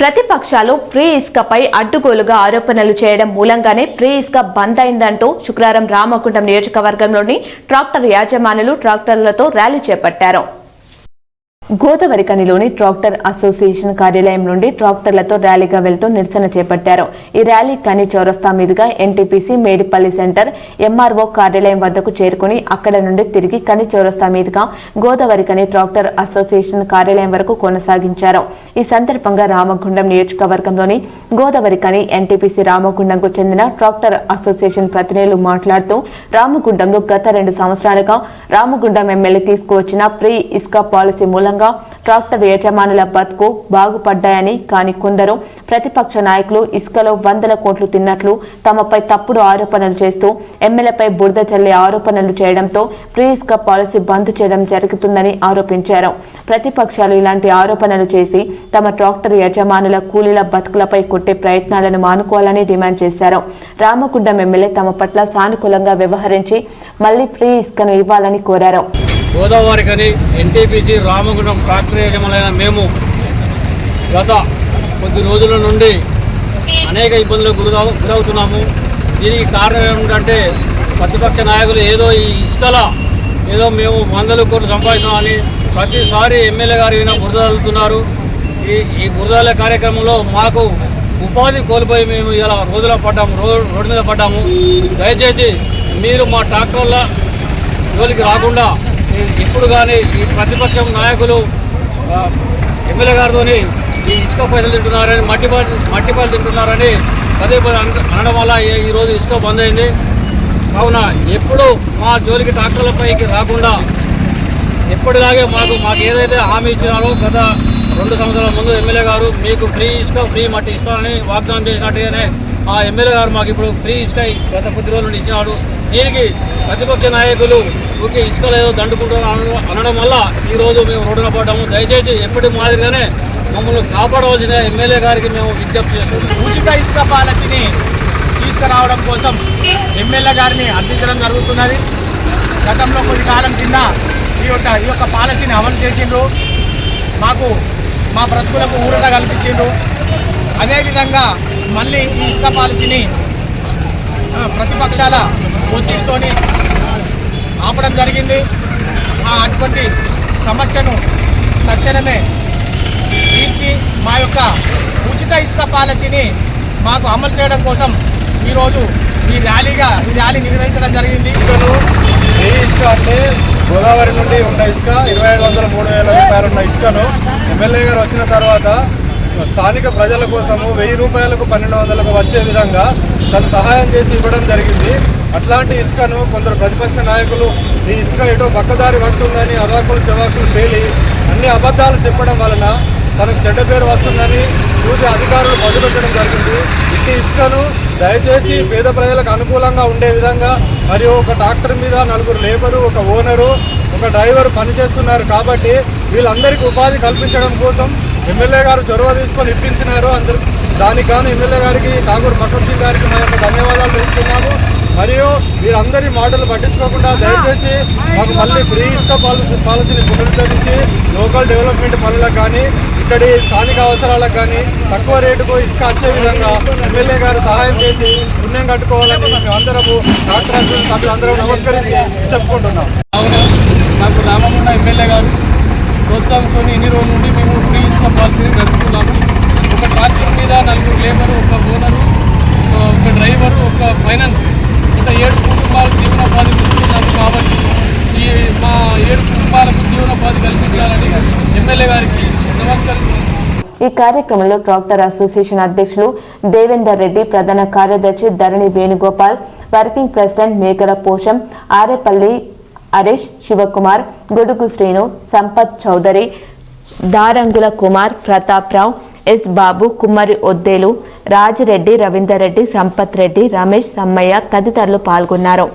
ప్రతిపక్షాలు ప్రీ ఇసుకపై అడ్డుగోలుగా ఆరోపణలు చేయడం మూలంగానే ప్రీ ఇసుక బంద్ అయిందంటూ శుక్రవారం రామకుండం నియోజకవర్గంలోని ట్రాక్టర్ యాజమానులు ట్రాక్టర్లతో ర్యాలీ చేపట్టారు. గోదావరికనిలోని ట్రాక్టర్ అసోసియేషన్ కార్యాలయం నుండి ట్రాక్టర్లతో ర్యాలీగా వెళ్తూ నిరసన చేపట్టారు. ఈ ర్యాలీ కని చౌరస్తా మీదుగా ఎన్టీపీసీ మేడిపల్లి సెంటర్ ఎంఆర్ఓ కార్యాలయం వద్దకు చేరుకుని అక్కడ నుండి తిరిగి కని చౌరస్తా మీదుగా గోదావరికని ట్రాక్టర్ అసోసియేషన్ కార్యాలయం వరకు కొనసాగించారు. ఈ సందర్భంగా రామగుండం నియోజకవర్గంలోని గోదావరికని ఎన్టీపీసీ రామగుండంకు చెందిన ట్రాక్టర్ అసోసియేషన్ ప్రతినిధులు మాట్లాడుతూ రామగుండంలో గత రెండు సంవత్సరాలుగా రామగుండం ఎమ్మెల్యే తీసుకువచ్చిన ప్రీ ఇస్కా పాలసీ మూలంగా ట్రాక్టర్ యజమానుల బతుకు బాగుపడ్డాయని కానీ కొందరు ప్రతిపక్ష నాయకులు ఇసుకలో వందల కోట్లు తిన్నట్లు తమపై తప్పుడు ఆరోపణలు చేస్తూ ఎమ్మెల్యేపై బురద చల్లే ఆరోపణలు చేయడంతో ప్రీ ఇసుక పాలసీ బంద్ చేయడం జరుగుతుందని ఆరోపించారు. ప్రతిపక్షాలు ఇలాంటి ఆరోపణలు చేసి తమ ట్రాక్టర్ యజమానుల కూలీల బతుకులపై కొట్టే ప్రయత్నాలను మానుకోవాలని డిమాండ్ చేశారు. రామగుండం ఎమ్మెల్యే తమ పట్ల సానుకూలంగా వ్యవహరించి మళ్ళీ ఫ్రీ ఇసుకను ఇవ్వాలని కోరారు. గోదావరి కని ఎన్టీపీసీ రామగుండం ఫ్యాక్టరీ యజమానులైన మేము గత కొద్ది రోజుల నుండి అనేక ఇబ్బందులకు గురవు గురవుతున్నాము. దీనికి కారణం ఏమిటంటే ప్రతిపక్ష నాయకులు ఏదో ఈ ఇసుకల ఏదో మేము వందలు కోట్లు సంపాదించామని ప్రతిసారి ఎమ్మెల్యే గారు ఈయన బురద చల్లుతున్నారు ఈ ఈ బురదల కార్యక్రమంలో మాకు ఉపాధి కోల్పోయి మేము ఇలా రోజుల పడ్డాము రోడ్డు మీద పడ్డాము. దయచేసి మీరు మా ట్రాక్టర్ల జోలికి రాకుండా ఇప్పుడు కానీ ఈ ప్రతిపక్షం నాయకులు ఎమ్మెల్యే గారితో ఈ ఇసుక పైసలు తింటున్నారని మట్టి పాలు మట్టి పాలు తింటున్నారని పదే పదే అనడం వల్ల ఈరోజు ఇసుక బంద్ అయింది. కావున ఎప్పుడు మా జోలికి ట్రాక్టర్లపైకి రాకుండా ఎప్పటిలాగే మాకు మాకు ఏదైతే హామీ ఇచ్చినారో గత రెండు సంవత్సరాల ముందు ఎమ్మెల్యే గారు మీకు ఫ్రీ ఇసుక ఫ్రీ మట్టి ఇస్తానని వాగ్దానం చేసినట్టుగానే ఆ ఎమ్మెల్యే గారు మాకు ఇప్పుడు ఫ్రీ ఇసుక గత కొద్ది రోజుల ఇచ్చినాడు. దీనికి ప్రతిపక్ష నాయకులు ఊకే ఇసుక లేదో దండుకుంటారు అనడం- అనడం వల్ల ఈరోజు మేము రోడ్డున పడ్డాము. దయచేసి ఎప్పటి మాదిరిగానే మమ్మల్ని కాపాడవలసిన ఎమ్మెల్యే గారికి మేము విజ్ఞప్తి చేస్తున్నాం. ఉచిత ఇసుక పాలసీని తీసుకురావడం కోసం ఎమ్మెల్యే గారిని అర్థించడం జరుగుతున్నది. గతంలో కొద్ది కాలం కింద ఈ యొక్క ఈ యొక్క పాలసీని అమలు చేసిండ్రు. మాకు మా బ్రతుకులకు ఊరట కల్పించిండ్రు. అదేవిధంగా మళ్ళీ ఈ ఇసుక పాలసీని ప్రతిపక్షాల ఒత్తిడితో ఆపడం జరిగింది. ఆ అటువంటి సమస్యను తక్షణమే తీర్చి మా యొక్క ఉచిత ఇసుక పాలసీని మాకు అమలు చేయడం కోసం ఈరోజు ఈ ర్యాలీగా ఈ ర్యాలీ నిర్వహించడం జరిగింది. ఇసుకను ఏ ఇసుక అంటే గోదావరి నుండి ఉన్న ఇసుక ఇరవై ఐదు వందల మూడు వేల రూపాయలు ఉన్న ఇసుకను ఎమ్మెల్యే గారు వచ్చిన తర్వాత స్థానిక ప్రజల కోసము వెయ్యి రూపాయలకు పన్నెండు వందలకు వచ్చే విధంగా తను సహాయం చేసి ఇవ్వడం జరిగింది. అట్లాంటి ఇసుకను కొందరు ప్రతిపక్ష నాయకులు ఈ ఇసుక ఎటో పక్కదారి పడుతుందని అవాకులు చవాకులు పేలి అన్ని అబద్ధాలు చెప్పడం వలన తనకు చెడ్డ పేరు వస్తుందని చూసి అధికారులు మొదలుపెట్టడం జరిగింది. ఇట్టి ఇసుకను దయచేసి పేద ప్రజలకు అనుకూలంగా ఉండే విధంగా మరియు ఒక ట్రాక్టర్ మీద నలుగురు లేబరు ఒక ఓనరు ఒక డ్రైవర్ పనిచేస్తున్నారు కాబట్టి వీళ్ళందరికీ ఉపాధి కల్పించడం కోసం ఎమ్మెల్యే గారు చొరవ తీసుకొని ఇప్పించినారు. అందరు దానికి గాను ఎమ్మెల్యే గారికి కాగూరు మకర్ సింగ్ గారికి మా యొక్క ధన్యవాదాలు తెలుపుతున్నాము. మరియు వీరందరి మాటలు పట్టించుకోకుండా దయచేసి మాకు మళ్ళీ ఫ్రీ ఇసుక పాలసీ పాలసీని పునరుద్ధరించి లోకల్ డెవలప్మెంట్ పనులకు కానీ ఇక్కడి స్థానిక అవసరాలకు కానీ తక్కువ రేటుకు ఇసుక వచ్చే విధంగా ఎమ్మెల్యే గారు సహాయం చేసి పుణ్యం కట్టుకోవాలని మేము అందరము డాక్టర్ సభ్యులందరూ నమస్కరించి చెప్పుకుంటున్నాం కావున నాకు రామగుండ ఎమ్మెల్యే గారు ప్రోత్సాహంతో ఎన్ని రోజుల నుండి మేము ఫ్రీ ఇసుక పాలసీని నడుపుతున్నాము ఒక ట్రాక్టర్ మీద నలుగురు లేబరు ఒక ఓనరు ఒక డ్రైవరు ఒక ఫైనాన్స్ ఒక ఏడు కుటుంబాలకు జీవనోపాధి పొందుతున్నారు కాబట్టి ఈ మా ఏడు కుటుంబాలకు జీవనోపాధి కల్పించాలని ఎమ్మెల్యే గారికి నమస్కరిస్తున్నాను ఈ కార్యక్రమంలో ట్రాక్టర్ అసోసియేషన్ అధ్యక్షులు దేవేందర్ రెడ్డి ప్రధాన కార్యదర్శి ధరణి వేణుగోపాల్ వర్కింగ్ ప్రెసిడెంట్ మేకల పోషం ఆరేపల్లి హరీష్ శివకుమార్ గొడుగు శ్రీను సంపత్ చౌదరి దారంగుల కుమార్ ప్రతాప్ రావు ఎస్ బాబు కుమ్మరి ఒద్దేలు రాజిరెడ్డి రవీందర్ రెడ్డి సంపత్ రెడ్డి రమేష్ సమ్మయ్య తదితరులు పాల్గొన్నారు.